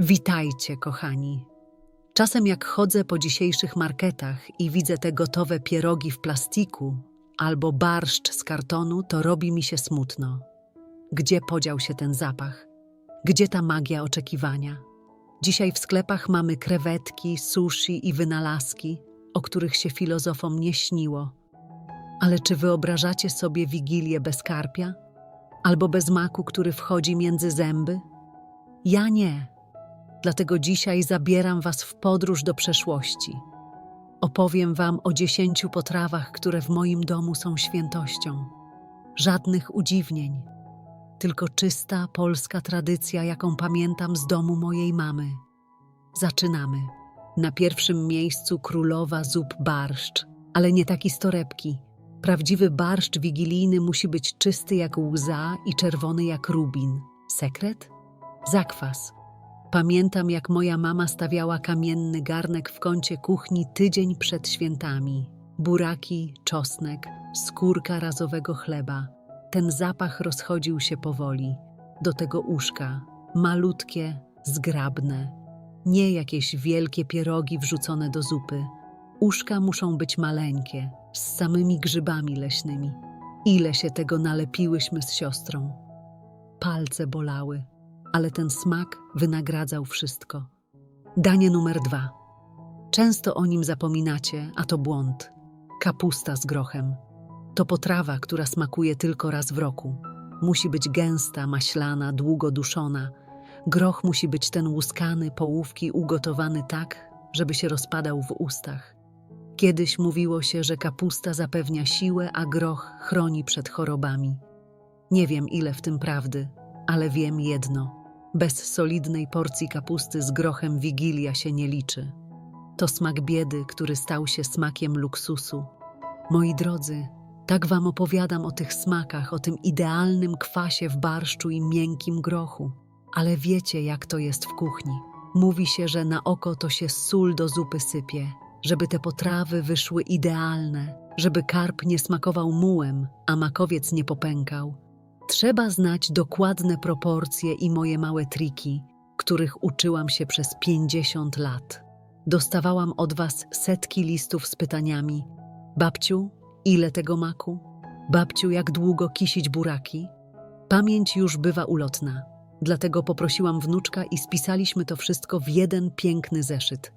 Witajcie, kochani. Czasem jak chodzę po dzisiejszych marketach i widzę te gotowe pierogi w plastiku albo barszcz z kartonu, to robi mi się smutno. Gdzie podział się ten zapach? Gdzie ta magia oczekiwania? Dzisiaj w sklepach mamy krewetki, sushi i wynalazki, o których się filozofom nie śniło. Ale czy wyobrażacie sobie wigilię bez karpia? Albo bez maku, który wchodzi między zęby? Ja nie. Dlatego dzisiaj zabieram Was w podróż do przeszłości. Opowiem Wam o dziesięciu potrawach, które w moim domu są świętością. Żadnych udziwnień, tylko czysta polska tradycja, jaką pamiętam z domu mojej mamy. Zaczynamy. Na pierwszym miejscu królowa zup barszcz, ale nie taki z torebki. Prawdziwy barszcz wigilijny musi być czysty jak łza i czerwony jak rubin. Sekret? Zakwas. Pamiętam, jak moja mama stawiała kamienny garnek w kącie kuchni tydzień przed świętami. Buraki, czosnek, skórka razowego chleba. Ten zapach rozchodził się powoli. Do tego uszka, malutkie, zgrabne. Nie jakieś wielkie pierogi wrzucone do zupy. Uszka muszą być maleńkie, z samymi grzybami leśnymi. Ile się tego nalepiłyśmy z siostrą. Palce bolały ale ten smak wynagradzał wszystko. Danie numer dwa. Często o nim zapominacie, a to błąd. Kapusta z grochem. To potrawa, która smakuje tylko raz w roku. Musi być gęsta, maślana, długo duszona. Groch musi być ten łuskany, połówki ugotowany tak, żeby się rozpadał w ustach. Kiedyś mówiło się, że kapusta zapewnia siłę, a groch chroni przed chorobami. Nie wiem, ile w tym prawdy, ale wiem jedno: bez solidnej porcji kapusty z grochem wigilia się nie liczy. To smak biedy, który stał się smakiem luksusu. Moi drodzy, tak wam opowiadam o tych smakach, o tym idealnym kwasie w barszczu i miękkim grochu. Ale wiecie, jak to jest w kuchni. Mówi się, że na oko to się sól do zupy sypie, żeby te potrawy wyszły idealne, żeby karp nie smakował mułem, a makowiec nie popękał. Trzeba znać dokładne proporcje i moje małe triki, których uczyłam się przez 50 lat. Dostawałam od Was setki listów z pytaniami: Babciu, ile tego maku? Babciu, jak długo kisić buraki? Pamięć już bywa ulotna, dlatego poprosiłam wnuczka i spisaliśmy to wszystko w jeden piękny zeszyt.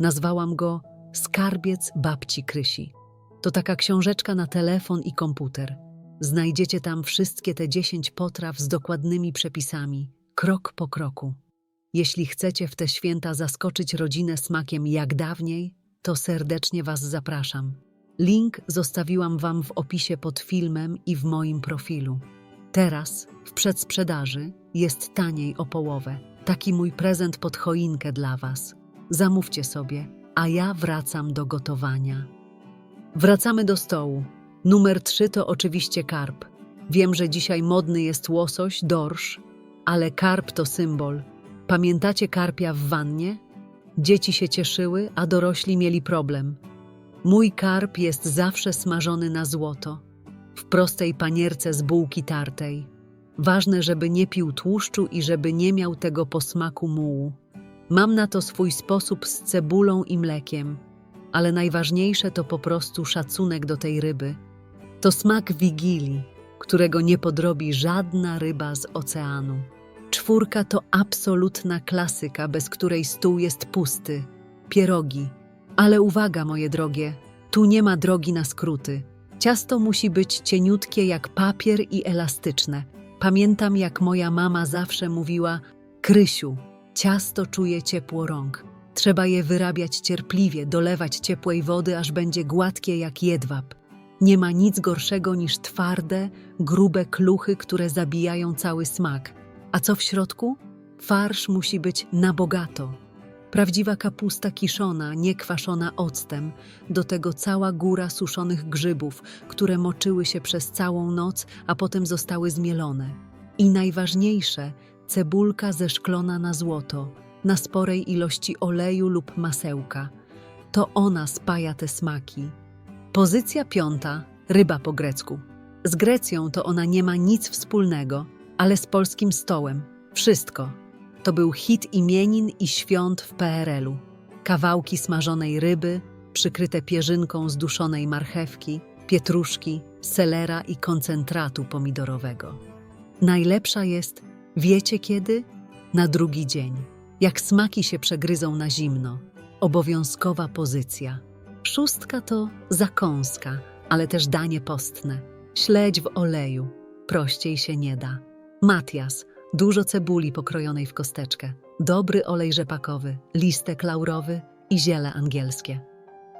Nazwałam go Skarbiec babci Krysi. To taka książeczka na telefon i komputer. Znajdziecie tam wszystkie te dziesięć potraw z dokładnymi przepisami, krok po kroku. Jeśli chcecie w te święta zaskoczyć rodzinę smakiem jak dawniej, to serdecznie Was zapraszam. Link zostawiłam Wam w opisie pod filmem i w moim profilu. Teraz, w przedsprzedaży, jest taniej o połowę. Taki mój prezent pod choinkę dla Was. Zamówcie sobie, a ja wracam do gotowania. Wracamy do stołu. Numer trzy to oczywiście karp. Wiem, że dzisiaj modny jest łosoś, dorsz, ale karp to symbol. Pamiętacie karpia w wannie? Dzieci się cieszyły, a dorośli mieli problem. Mój karp jest zawsze smażony na złoto, w prostej panierce z bułki tartej. Ważne, żeby nie pił tłuszczu i żeby nie miał tego posmaku mułu. Mam na to swój sposób z cebulą i mlekiem, ale najważniejsze to po prostu szacunek do tej ryby – to smak wigilii, którego nie podrobi żadna ryba z oceanu. Czwórka to absolutna klasyka, bez której stół jest pusty. Pierogi. Ale uwaga, moje drogie, tu nie ma drogi na skróty. Ciasto musi być cieniutkie jak papier i elastyczne. Pamiętam, jak moja mama zawsze mówiła: Krysiu, ciasto czuje ciepło rąk. Trzeba je wyrabiać cierpliwie, dolewać ciepłej wody, aż będzie gładkie jak jedwab. Nie ma nic gorszego niż twarde, grube kluchy, które zabijają cały smak. A co w środku? Farsz musi być na bogato. Prawdziwa kapusta kiszona, nie kwaszona octem, do tego cała góra suszonych grzybów, które moczyły się przez całą noc, a potem zostały zmielone. I najważniejsze, cebulka zeszklona na złoto, na sporej ilości oleju lub masełka. To ona spaja te smaki. Pozycja piąta ryba po grecku. Z Grecją to ona nie ma nic wspólnego, ale z polskim stołem wszystko. To był hit imienin i świąt w PRL-u. Kawałki smażonej ryby, przykryte pierzynką z duszonej marchewki, pietruszki, selera i koncentratu pomidorowego. Najlepsza jest, wiecie kiedy? Na drugi dzień. Jak smaki się przegryzą na zimno. Obowiązkowa pozycja. Szóstka to zakąska, ale też danie postne. Śledź w oleju. Prościej się nie da. Matias. Dużo cebuli pokrojonej w kosteczkę. Dobry olej rzepakowy, listek laurowy i ziele angielskie.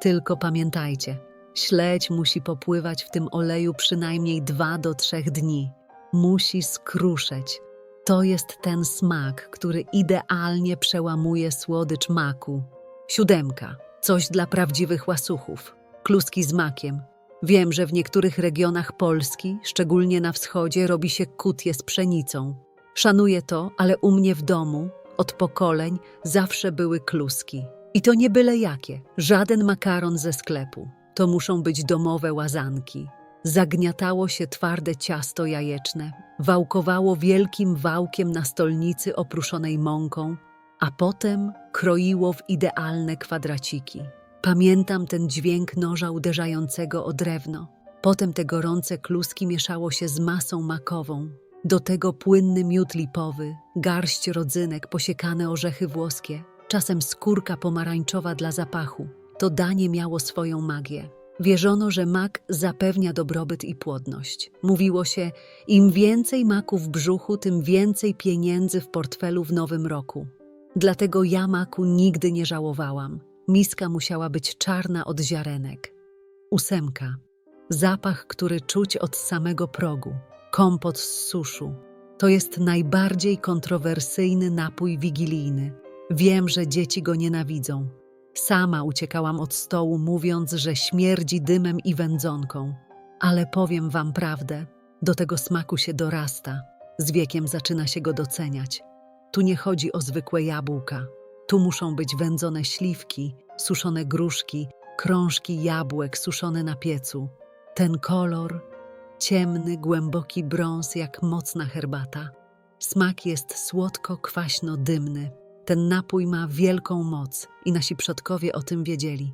Tylko pamiętajcie, śledź musi popływać w tym oleju przynajmniej dwa do trzech dni. Musi skruszeć. To jest ten smak, który idealnie przełamuje słodycz maku. Siódemka. Coś dla prawdziwych łasuchów. Kluski z makiem. Wiem, że w niektórych regionach Polski, szczególnie na wschodzie, robi się kutie z pszenicą. Szanuję to, ale u mnie w domu, od pokoleń, zawsze były kluski. I to nie byle jakie, żaden makaron ze sklepu. To muszą być domowe łazanki. Zagniatało się twarde ciasto jajeczne, wałkowało wielkim wałkiem na stolnicy opruszonej mąką, a potem kroiło w idealne kwadraciki. Pamiętam ten dźwięk noża uderzającego o drewno. Potem te gorące kluski mieszało się z masą makową. Do tego płynny miód lipowy, garść rodzynek, posiekane orzechy włoskie, czasem skórka pomarańczowa dla zapachu. To danie miało swoją magię. Wierzono, że mak zapewnia dobrobyt i płodność. Mówiło się, im więcej maku w brzuchu, tym więcej pieniędzy w portfelu w nowym roku. Dlatego ja maku nigdy nie żałowałam. Miska musiała być czarna od ziarenek. Ósemka. Zapach, który czuć od samego progu. Kompot z suszu. To jest najbardziej kontrowersyjny napój wigilijny. Wiem, że dzieci go nienawidzą. Sama uciekałam od stołu, mówiąc, że śmierdzi dymem i wędzonką. Ale powiem wam prawdę, do tego smaku się dorasta. Z wiekiem zaczyna się go doceniać. Tu nie chodzi o zwykłe jabłka. Tu muszą być wędzone śliwki, suszone gruszki, krążki jabłek suszone na piecu. Ten kolor, ciemny, głęboki brąz jak mocna herbata. Smak jest słodko-kwaśno-dymny. Ten napój ma wielką moc i nasi przodkowie o tym wiedzieli.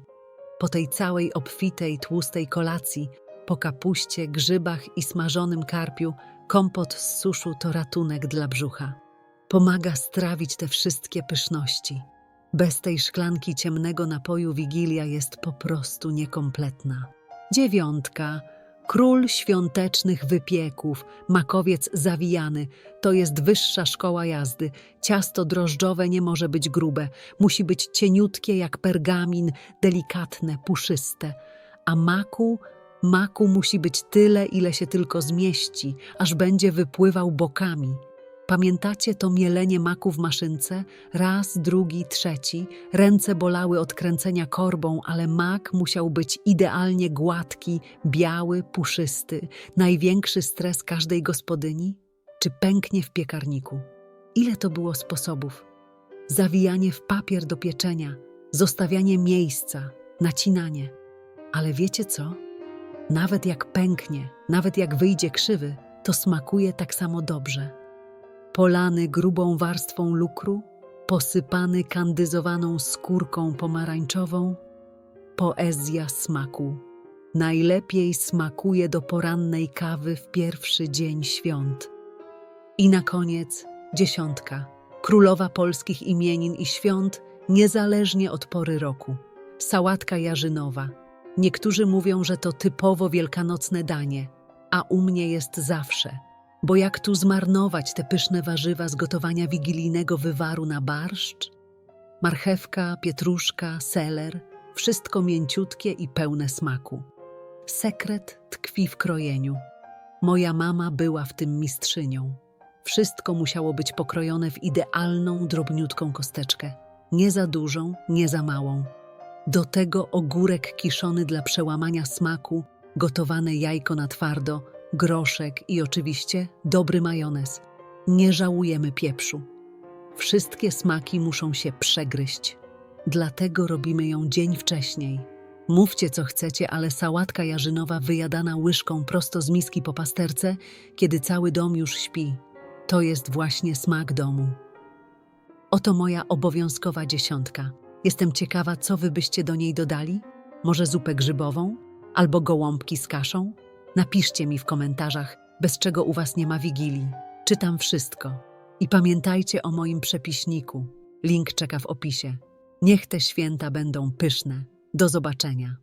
Po tej całej obfitej, tłustej kolacji, po kapuście, grzybach i smażonym karpiu, kompot z suszu to ratunek dla brzucha. Pomaga strawić te wszystkie pyszności. Bez tej szklanki ciemnego napoju Wigilia jest po prostu niekompletna. Dziewiątka. Król świątecznych wypieków, makowiec zawijany, to jest wyższa szkoła jazdy. Ciasto drożdżowe nie może być grube, musi być cieniutkie jak pergamin, delikatne, puszyste. A maku, maku musi być tyle, ile się tylko zmieści, aż będzie wypływał bokami. Pamiętacie to mielenie maku w maszynce? Raz, drugi, trzeci. Ręce bolały od kręcenia korbą, ale mak musiał być idealnie gładki, biały, puszysty. Największy stres każdej gospodyni? Czy pęknie w piekarniku? Ile to było sposobów? Zawijanie w papier do pieczenia, zostawianie miejsca, nacinanie. Ale wiecie co? Nawet jak pęknie, nawet jak wyjdzie krzywy, to smakuje tak samo dobrze polany grubą warstwą lukru, posypany kandyzowaną skórką pomarańczową, poezja smaku. Najlepiej smakuje do porannej kawy w pierwszy dzień świąt. I na koniec dziesiątka. Królowa polskich imienin i świąt, niezależnie od pory roku. Sałatka jarzynowa. Niektórzy mówią, że to typowo wielkanocne danie, a u mnie jest zawsze – bo jak tu zmarnować te pyszne warzywa z gotowania wigilijnego wywaru na barszcz? Marchewka, pietruszka, seler, wszystko mięciutkie i pełne smaku. Sekret tkwi w krojeniu. Moja mama była w tym mistrzynią. Wszystko musiało być pokrojone w idealną, drobniutką kosteczkę. Nie za dużą, nie za małą. Do tego ogórek kiszony dla przełamania smaku, gotowane jajko na twardo, groszek i oczywiście dobry majonez. Nie żałujemy pieprzu. Wszystkie smaki muszą się przegryźć. Dlatego robimy ją dzień wcześniej. Mówcie co chcecie, ale sałatka jarzynowa wyjadana łyżką prosto z miski po pasterce, kiedy cały dom już śpi. To jest właśnie smak domu. Oto moja obowiązkowa dziesiątka. Jestem ciekawa, co wy byście do niej dodali? Może zupę grzybową? Albo gołąbki z kaszą? Napiszcie mi w komentarzach, bez czego u was nie ma wigilii. Czytam wszystko. I pamiętajcie o moim przepiśniku. Link czeka w opisie. Niech te święta będą pyszne. Do zobaczenia.